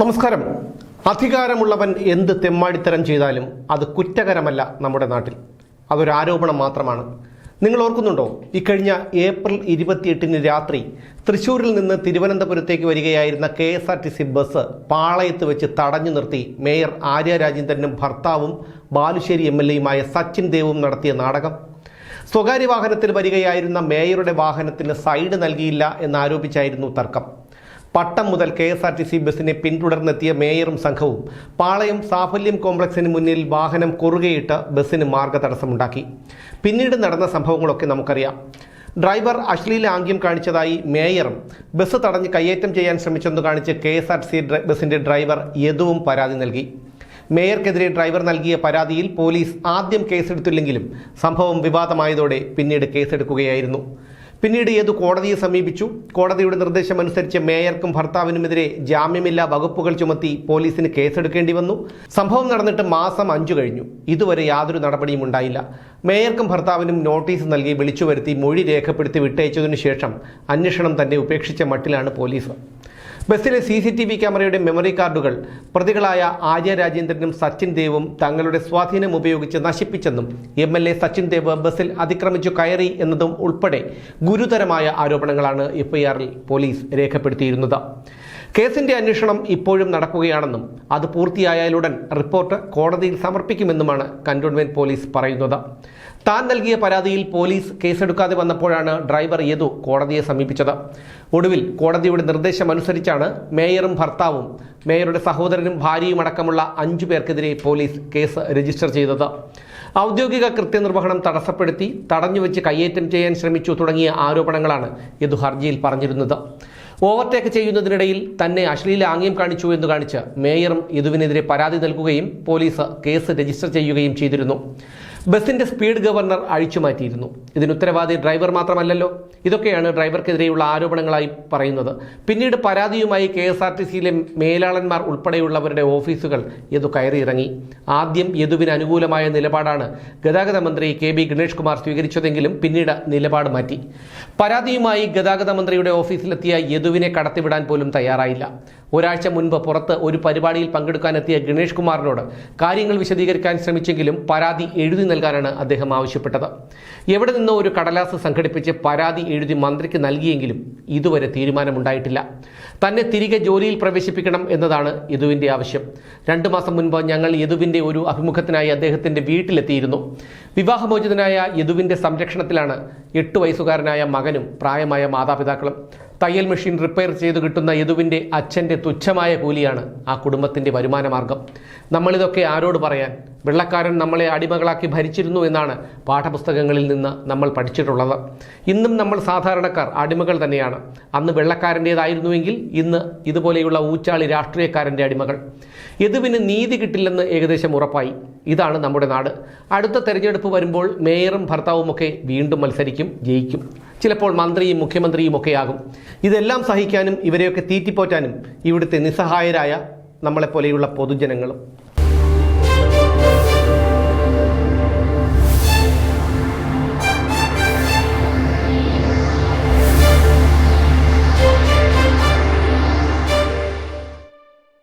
നമസ്കാരം. അധികാരമുള്ളവൻ എന്ത് തെമ്മാടിത്തരം ചെയ്താലും അത് കുറ്റകരമല്ല നമ്മുടെ നാട്ടിൽ. അതൊരു ആരോപണം മാത്രമാണ്. നിങ്ങൾ ഓർക്കുന്നുണ്ടോ? ഇക്കഴിഞ്ഞ ഏപ്രിൽ ഇരുപത്തിയെട്ടിന് രാത്രി തൃശ്ശൂരിൽ നിന്ന് തിരുവനന്തപുരത്തേക്ക് വരികയായിരുന്ന K S R T C bus പാളയത്ത് വെച്ച് തടഞ്ഞു നിർത്തി മേയർ ആര്യ രാജേന്ദ്രനും ഭർത്താവും ബാലുശ്ശേരി എം എൽ എയുമായ സച്ചിൻ ദേവും നടത്തിയ നാടകം. സ്വകാര്യ വാഹനത്തിൽ വരികയായിരുന്ന മേയറുടെ വാഹനത്തിന് സൈഡ് നൽകിയില്ല എന്നാരോപിച്ചായിരുന്നു തർക്കം. പട്ടം മുതൽ K S R T C ബസ്സിനെ പിന്തുടർന്നെത്തിയ മേയറും സംഘവും പാളയം സാഫല്യം കോംപ്ലക്സിന് മുന്നിൽ വാഹനം കുറുകയിട്ട് ബസ്സിന് മാർഗതടസ്സമുണ്ടാക്കി. പിന്നീട് നടന്ന സംഭവങ്ങളൊക്കെ നമുക്കറിയാം. ഡ്രൈവർ അശ്ലീല ആംഗ്യം കാണിച്ചതായി മേയറും ബസ് തടഞ്ഞ് കയ്യേറ്റം ചെയ്യാൻ ശ്രമിച്ചെന്ന് കാണിച്ച് K S R C driver യദുവും പരാതി നൽകി. മേയർക്കെതിരെ ഡ്രൈവർ നൽകിയ പരാതിയിൽ പോലീസ് ആദ്യം കേസെടുത്തില്ലെങ്കിലും സംഭവം വിവാദമായതോടെ പിന്നീട് കേസെടുക്കുകയായിരുന്നു. പിന്നീട് ഏതു കോടതിയെ സമീപിച്ചു? കോടതിയുടെ നിർദ്ദേശമനുസരിച്ച് മേയർക്കും ഭർത്താവിനുമെതിരെ ജാമ്യമില്ലാ വകുപ്പുകൾ ചുമത്തി പോലീസിന് കേസെടുക്കേണ്ടി വന്നു. സംഭവം നടന്നിട്ട് മാസം അഞ്ചു കഴിഞ്ഞു. ഇതുവരെ യാതൊരു നടപടിയും ഉണ്ടായില്ല. മേയർക്കും ഭർത്താവിനും നോട്ടീസ് നൽകി വിളിച്ചു വരുത്തി മൊഴി രേഖപ്പെടുത്തി വിട്ടയച്ചതിനു ശേഷം അന്വേഷണം തന്നെ ഉപേക്ഷിച്ച മട്ടിലാണ് പോലീസ്. ബസ്സിലെ സി സി ടി വി ക്യാമറയുടെ മെമ്മറി കാർഡുകൾ പ്രതികളായ ആര്യ രാജേന്ദ്രനും സച്ചിൻ ദേവും തങ്ങളുടെ സ്വാധീനം ഉപയോഗിച്ച് നശിപ്പിച്ചെന്നും M L A Sachin Dev ബസ്സിൽ അതിക്രമിച്ചു കയറി എന്നതും ഉൾപ്പെടെ ഗുരുതരമായ ആരോപണങ്ങളാണ് എഫ്ഐആറിൽ പോലീസ് രേഖപ്പെടുത്തിയിരുന്നത്. കേസിന്റെ അന്വേഷണം ഇപ്പോഴും നടക്കുകയാണെന്നും അത് പൂർത്തിയായാലുടൻ റിപ്പോർട്ട് കോടതിയിൽ സമർപ്പിക്കുമെന്നുമാണ് കന്റോൺമെന്റ് പോലീസ് പറയുന്നത്. താൻ നൽകിയ പരാതിയിൽ പോലീസ് കേസെടുക്കാതെ വന്നപ്പോഴാണ് ഡ്രൈവർ യദു കോടതിയെ സമീപിച്ചത്. ഒടുവിൽ കോടതിയുടെ നിർദ്ദേശമനുസരിച്ചാണ് മേയറും ഭർത്താവും മേയറുടെ സഹോദരനും ഭാര്യയും അടക്കമുള്ള അഞ്ചു പേർക്കെതിരെ പോലീസ് കേസ് രജിസ്റ്റർ ചെയ്തത്. ഔദ്യോഗിക കൃത്യനിർവഹണം തടസ്സപ്പെടുത്തി തടഞ്ഞുവെച്ച് കയ്യേറ്റം ചെയ്യാൻ ശ്രമിച്ചു തുടങ്ങിയ ആരോപണങ്ങളാണ് യദു ഹർജിയിൽ പറഞ്ഞിരുന്നത്. ഓവർടേക്ക് ചെയ്യുന്നതിനിടയിൽ തന്നെ അശ്ലീല ആംഗ്യം കാണിച്ചു എന്ന് കാണിച്ച് മേയറും യദുവിനെതിരെ പരാതി നൽകുകയും പോലീസ് കേസ് രജിസ്റ്റർ ചെയ്യുകയും ചെയ്തിരുന്നു. ബസിന്റെ സ്പീഡ് ഗവർണർ അഴിച്ചുമാറ്റിയിരുന്നു ഇതിനുത്തരവാദി ഡ്രൈവർ മാത്രമല്ലല്ലോ. ഇതൊക്കെയാണ് ഡ്രൈവർക്കെതിരെയുള്ള ആരോപണങ്ങളായി പറയുന്നത്. പിന്നീട് പരാതിയുമായി കെ എസ് ആർ ടി സിയിലെ മേലാളന്മാർ ഉൾപ്പെടെയുള്ളവരുടെ ഓഫീസുകൾ യദു കയറിയിറങ്ങി. ആദ്യം യദുവിന് അനുകൂലമായ നിലപാടാണ് ഗതാഗത മന്ത്രി കെ ബി ഗണേഷ് കുമാർ സ്വീകരിച്ചതെങ്കിലും പിന്നീട് നിലപാട് മാറ്റി. പരാതിയുമായി ഗതാഗത മന്ത്രിയുടെ ഓഫീസിലെത്തിയ യദുവിനെ കടത്തിവിടാൻ പോലും തയ്യാറായില്ല. ഒരാഴ്ച മുൻപ് പുറത്ത് ഒരു പരിപാടിയിൽ പങ്കെടുക്കാനെത്തിയ ഗണേഷ് കുമാറിനോട് കാര്യങ്ങൾ വിശദീകരിക്കാൻ ശ്രമിച്ചെങ്കിലും പരാതി എഴുതി നൽകാനാണ് അദ്ദേഹം ആവശ്യപ്പെട്ടത്. എവിടെ നിന്നോ ഒരു കടലാസ് സംഘടിപ്പിച്ച് പരാതി എഴുതി മന്ത്രിക്ക് നൽകിയെങ്കിലും ഇതുവരെ തീരുമാനമുണ്ടായിട്ടില്ല. തന്നെ തിരികെ ജോലിയിൽ പ്രവേശിപ്പിക്കണം എന്നതാണ് യദുവിന്റെ ആവശ്യം. രണ്ടു മാസം മുൻപ് ഞങ്ങൾ യദുവിന്റെ ഒരു അഭിമുഖത്തിനായി അദ്ദേഹത്തിന്റെ വീട്ടിലെത്തിയിരുന്നു. വിവാഹമോചിതനായ യദുവിന്റെ സംരക്ഷണത്തിലാണ് എട്ട് വയസ്സുകാരനായ മകനും പ്രായമായ മാതാപിതാക്കളും തയ്യൽ മെഷീൻ റിപ്പയർ ചെയ്ത് കിട്ടുന്ന യദുവിന്റെ അച്ഛന്റെ തുച്ഛമായ കൂലിയാണ് ആ കുടുംബത്തിന്റെ വരുമാന മാർഗം നമ്മളിതൊക്കെ ആരോട് പറയാൻ? വെള്ളക്കാരൻ നമ്മളെ അടിമകളാക്കി ഭരിച്ചിരുന്നു എന്നാണ് പാഠപുസ്തകങ്ങളിൽ നിന്ന് നമ്മൾ പഠിച്ചിട്ടുള്ളത്. ഇന്നും നമ്മൾ സാധാരണക്കാർ അടിമകൾ തന്നെയാണ്. അന്ന് വെള്ളക്കാരന്റേതായിരുന്നുവെങ്കിൽ ഇന്ന് ഇതുപോലെയുള്ള ഊച്ചാളി രാഷ്ട്രീയക്കാരന്റെ അടിമകൾ. യദുവിന് നീതി കിട്ടില്ലെന്ന് ഏകദേശം ഉറപ്പായി. ഇതാണ് നമ്മുടെ നാട്. അടുത്ത തെരഞ്ഞെടുപ്പ് വരുമ്പോൾ മേയറും ഭർത്താവുമൊക്കെ വീണ്ടും മത്സരിക്കും ജയിക്കും. ചിലപ്പോൾ മന്ത്രിയും മുഖ്യമന്ത്രിയും ഒക്കെയാകും. ഇതെല്ലാം സഹിക്കാനും ഇവരെയൊക്കെ തീറ്റിപ്പോറ്റാനും ഇവിടുത്തെ നിസ്സഹായരായ നമ്മളെപ്പോലെയുള്ള പൊതുജനങ്ങളും.